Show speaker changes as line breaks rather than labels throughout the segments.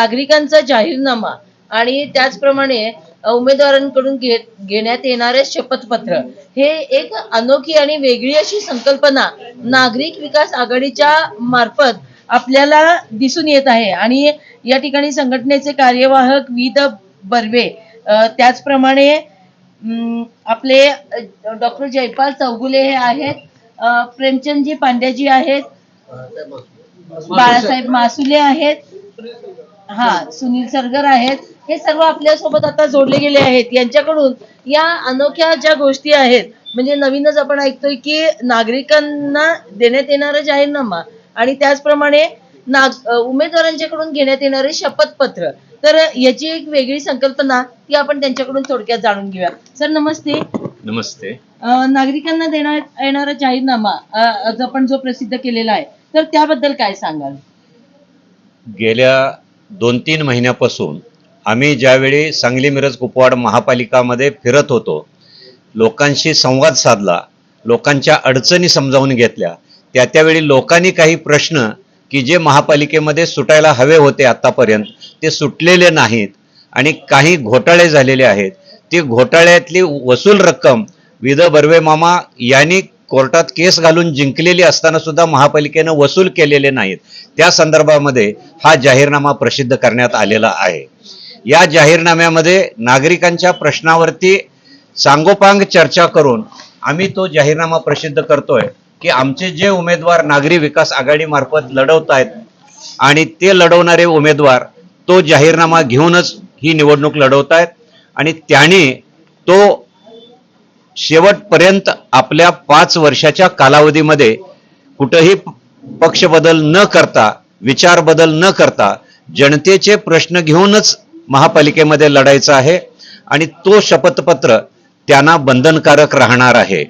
नागरिकांचा जाहीरनामा आणि त्याचप्रमाणे उमेदवारांकडून घेण्यात येणारे शपथपत्र हे एक अनोखी आणि वेगळी अशी संकल्पना नागरिक विकास आघाडीच्या मार्फत आपल्याला दिसून येत आहे. आणि या ठिकाणी संघटनेचे कार्यवाहक वि द बर्वे त्याचप्रमाणे आपले डॉक्टर जयपाल चौगुले हे आहेत. प्रेमचंदजी पांड्याजी आहेत. बाळासाहेब मासुले आहेत. हा सुनील सरगर आहेत. हे सर्व आपल्यासोबत आता जोडले गेले आहेत. यांच्याकडून या अनोख्या ज्या गोष्टी आहेत म्हणजे नवीनच आपण ऐकतोय की नागरिकांना देण्यात येणारा जाहीरनामा आणि त्याचप्रमाणे नाग उमेदवारांच्याकडून घेण्यात येणारे शपथपत्र. तर याची एक वेगळी संकल्पना ती आपण त्यांच्याकडून थोडक्यात जाणून घेऊया. सर नमस्ते.
नमस्ते.
नागरिकांना देण्यात येणारा जाहीरनामा आपण जो प्रसिद्ध केलेला आहे तर त्याबद्दल काय सांगाल?
गेल्या दोन तीन महिन्यापासून आम्ही ज्यावेळी सांगली मिरज कुपवाड महापालिकामध्ये फिरत होतो लोकांशी संवाद साधला लोकांच्या अडचणी समजावून घेतल्या त्या त्यावेळी लोकांनी काही प्रश्न की जे महापालिकेमध्ये सुटायला हवे होते आत्तापर्यंत ते सुटलेले नाहीत आणि काही घोटाळे झालेले आहेत. ती घोटाळ्यातली वसूल रक्कम विद बर्वे मामा यांनी कोर्टात केस घालून जिंकलेली असताना सुद्धा महापालिकेनं वसूल केलेले नाहीत. त्या संदर्भामध्ये हा जाहीरनामा प्रसिद्ध करण्यात आलेला आहे. या जाहीरनाम्यामध्ये नागरिकांच्या प्रश्नावरती सांगोपांग चर्चा करून आम्ही तो जाहीरनामा प्रसिद्ध करतोय की आमचे जे उमेदवार नागरी विकास आघाडीमार्फत लढवत आहेत आणि ते लढवणारे उमेदवार तो जाहीरनामा घेऊनच ही निवडणूक लढवत आहेत आणि त्याने तो शेवटपर्यंत आपल्या पाच वर्षाच्या कालावधीमध्ये कुठंही पक्ष बदल न करता विचार बदल न करता जनतेचे प्रश्न घेऊनच महापालिकेमध्ये लढायचं आहे आणि तो शपथपत्र त्यांना बंधनकारक राहणार आहे.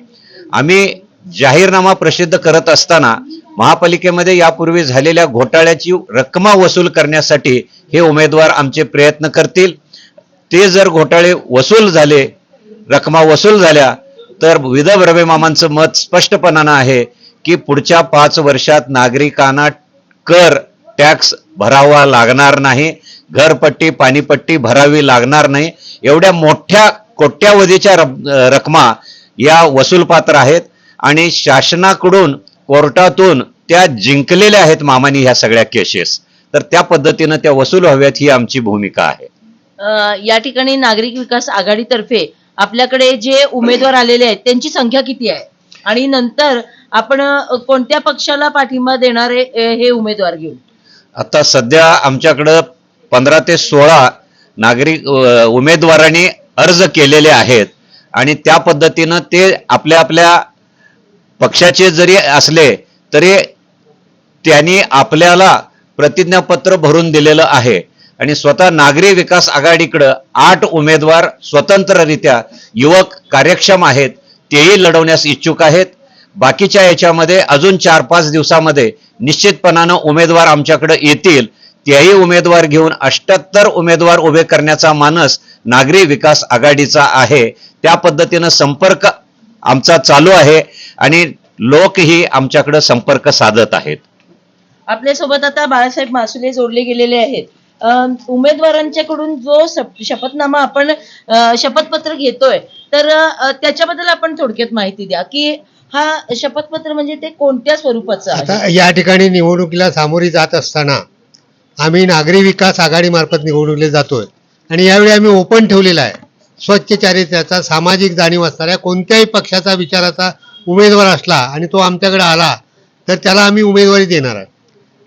आम्ही जाहीरनामा प्रसिद्ध करत असताना महापालिकेमध्ये यापूर्वी झालेल्या घोटाळ्याची रक्कमा वसूल करण्यासाठी हे उमेदवार आमचे प्रयत्न करतील. ते जर घोटाळे वसूल झाले रकमा वसूल झाल्या तर विदर्भ बर्वे मामांचं मत स्पष्टपणानं आहे की पुढच्या पाच वर्षात नागरिकांना कर टॅक्स भरावा लागणार नाही घरपट्टी पाणीपट्टी भरावी लागणार नाही एवढ्या मोठ्या कोट्यावधीच्या रक- रकमा या वसूलपात्र आहेत आणि शासनाकडून कोर्टातून त्या जिंकलेल्या आहेत मामानी ह्या सगळ्या केसेस तर त्या पद्धतीनं त्या वसूल हव्यात ही आमची भूमिका आहे.
या ठिकाणी नागरिक विकास आघाडीतर्फे आपल्याकडे जे उमेदवार आलेले आहेत त्यांची संख्या किती आहे? आणि नंतर आपण कोणत्या पक्षाला पाठिंबा देणारे हे उमेदवार घेऊ?
आता सध्या आमच्याकडं पंधरा ते सोळा नागरिक उमेदवारांनी अर्ज केलेले आहेत. आणि त्या पद्धतीनं ते आपल्या आपल्या पक्षाचे जरी असले तरी त्यांनी आपल्याला प्रतिज्ञापत्र भरून दिलेलं आहे. आणि स्वतः नागरी विकास आघाडीकडं आठ उमेदवार स्वतंत्ररित्या युवक कार्यक्षम आहेत तेही लढवण्यास इच्छुक आहेत. बाकीच्या याच्यामध्ये अजून चार पाच दिवसामध्ये निश्चितपणानं उमेदवार आमच्याकडे येतील. तेही उमेदवार घेऊन अष्ट्याहत्तर उमेदवार उभे करण्याचा मानस नागरी विकास आघाडीचा आहे. त्या पद्धतीनं संपर्क आमचा चालू आहे आणि लोकही आमच्याकडे संपर्क साधत आहेत.
आपल्यासोबत आता बाळासाहेब मासुले जोडले गेलेले आहेत. उमेदवारांच्याकडून जो शप- शपथनामा आपण शपथपत्र घेतोय तर त्याच्याबद्दल आपण थोडक्यात माहिती द्या की हा शपथपत्र म्हणजे ते कोणत्या स्वरूपाचं आहे?
आता या ठिकाणी निवडणुकीला सामोरी जात असताना आम्ही नागरी विकास आघाडीमार्फत निवडणुकीला जातोय. आणि यावेळी आम्ही ओपन ठेवलेला आहे. स्वच्छ चारित्र्याचा सामाजिक जाणीव असणाऱ्या कोणत्याही पक्षाचा विचाराचा उमेदवार असला आणि तो आमच्याकडे आला तर त्याला आम्ही उमेदवारी देणार आहे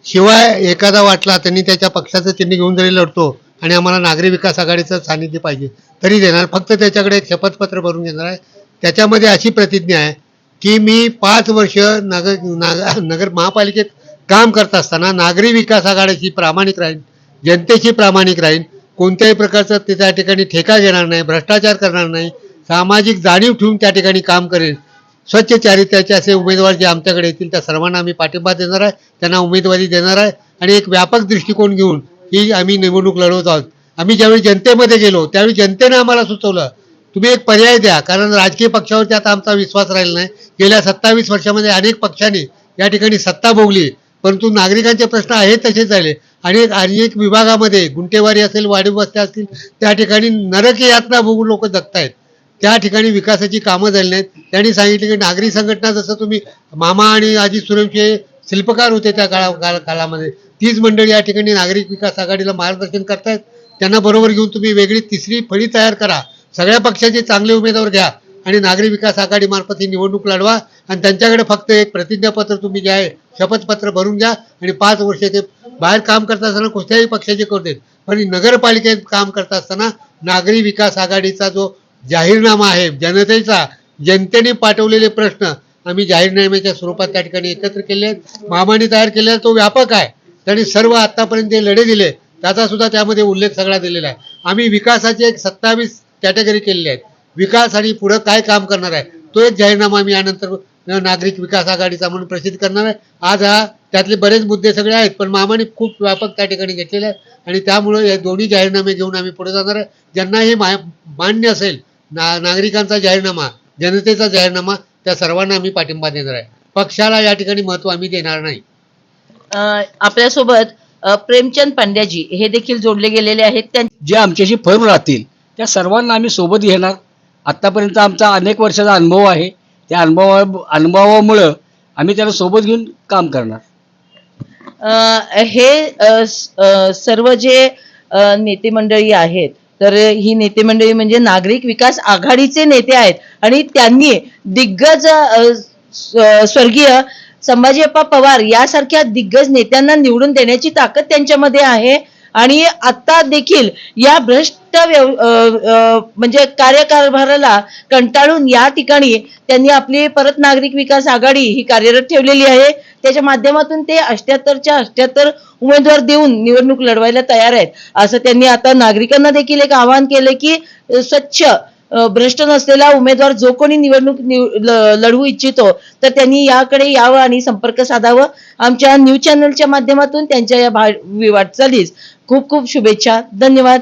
शिवाय एखादा वाटला त्यांनी त्याच्या पक्षाचं चिन्ह घेऊन जरी लढतो आणि आम्हाला नागरी विकास आघाडीचं सानिध्य पाहिजे तरी देणार. फक्त त्याच्याकडे एक शपथपत्र भरून घेणार आहे. त्याच्यामध्ये अशी प्रतिज्ञा आहे की मी पाच वर्ष नगर नाग नगर महापालिकेत काम करत असताना नागरी विकास आघाडीची प्रामाणिक राहीन जनतेची प्रामाणिक राहीन कोणत्याही प्रकारचं ते त्या ठिकाणी ठेका घेणार नाही भ्रष्टाचार करणार नाही सामाजिक जाणीव ठेवून त्या ठिकाणी काम करेल स्वच्छ चारित्र्याचे असे उमेदवार जे आमच्याकडे येतील त्या सर्वांना आम्ही पाठिंबा देणार आहे. त्यांना उमेदवारी देणार आहे. आणि एक व्यापक दृष्टिकोन घेऊन ही आम्ही निवडणूक लढवत आहोत. आम्ही ज्यावेळी जनतेमध्ये गेलो त्यावेळी जनतेनं आम्हाला सुचवलं तुम्ही एक पर्याय द्या कारण राजकीय पक्षावरती आता आमचा विश्वास राहिला नाही. गेल्या सत्तावीस वर्षामध्ये अनेक पक्षांनी या ठिकाणी सत्ता भोगली परंतु नागरिकांचे प्रश्न आहेत तसेच झाले आणि अनेक एक विभागामध्ये गुंटेवारी असेल वाढीव वस्त्या असतील त्या ठिकाणी नरकी यातना भोगून लोक जगतायत. त्या ठिकाणी विकासाची कामं झाली नाहीत. त्यांनी सांगितले की नागरी संघटना जसं तुम्ही मामा आणि आजी सुरमचे शिल्पकार होते त्या काळा काळ काळामध्ये तीच मंडळी या ठिकाणी नागरिक विकास आघाडीला मार्गदर्शन करतायत. त्यांना बरोबर घेऊन तुम्ही वेगळी तिसरी फळी तयार करा. सगळ्या पक्षाचे चांगले उमेदवार घ्या आणि नागरी विकास आघाडीमार्फत ही निवडणूक लढवा आणि त्यांच्याकडे फक्त एक प्रतिज्ञापत्र तुम्ही जे आहे शपथपत्र भरून घ्या आणि पाच वर्ष ते बाहेर काम करत असताना कुठल्याही पक्षाचे करू देत. पण नगरपालिकेत काम करत असताना नागरी विकास आघाडीचा जो जाहीरनामा आहे जनतेचा जनतेने पाठवलेले प्रश्न आम्ही जाहीरनाम्याच्या स्वरूपात त्या ठिकाणी एकत्र केले आहेत. मामाने तयार केलेला तो व्यापक आहे. त्यांनी सर्व आतापर्यंत जे लढे दिले त्याचा सुद्धा त्यामध्ये उल्लेख सगळा दिलेला आहे. आम्ही विकासाचे एक सत्तावीस कॅटेगरी केलेले आहेत. विकास आणि पुढं काय काम करणार आहे तो एक जाहीरनामा आम्ही यानंतर नागरिक विकास आघाडीचा म्हणून प्रसिद्ध करणार आहे. आज हा त्यातले बरेच मुद्दे सगळे आहेत पण मामाने खूप व्यापक त्या ठिकाणी घेतलेले आहेत. आणि त्यामुळे हे दोन्ही जाहीरनामे घेऊन आम्ही पुढे जाणार आहे. ज्यांना हे मा मान्य असेल ना नागरिकांचा जाहीरनामा जनतेचा जाहीरनामा त्या सर्वांना आम्ही पाठिंबा देणार आहे. पक्षाला या ठिकाणी महत्त्व आम्ही देणार नाही.
अं, आपल्यासोबत प्रेमचंद पांड्याजी हे देखील जोडले गेलेले आहेत. त्यां-
जे आमच्याशी फर्म राहतील त्या सर्वांना आम्ही सोबत घेणार. आत्तापर्यंत आमचा अनेक वर्षाचा अनुभव आहे. त्या अनुभवा अनुभवामुळं आम्ही त्याला सोबत घेऊन काम करणार.
अं, हे सर्व जे नेते मंडळी आहेत तर ही नेते मंडळी म्हणजे नागरिक विकास आघाडीचे नेते आहेत. आणि त्यांनी दिग्गज स्वर्गीय संभाजीअप्पा पवार यासारख्या दिग्गज नेत्यांना निवडून देण्याची ताकद त्यांच्यामध्ये आहे. आणि आता देखील या भ्रष्ट व्यव म्हणजे कार्यकारभाराला कंटाळून या ठिकाणी त्यांनी आपली परत नागरिक विकास आघाडी ही कार्यरत ठेवलेली आहे. त्याच्या माध्यमातून ते अष्ट्याहत्तरच्या अष्ट्याहत्तर उमेदवार देऊन निवडणूक लढवायला तयार आहेत. असं त्यांनी आता नागरिकांना देखील एक आवाहन केलं की स्वच्छ भ्रष्ट नसलेला उमेदवार जो कोणी निवडणूक ल- लढवू इच्छितो तर त्यांनी याकडे यावं आणि संपर्क साधावं. आमच्या न्यूज चॅनलच्या माध्यमातून त्यांच्या या भा- वाटचालीस खूप खूप शुभेच्छा. धन्यवाद.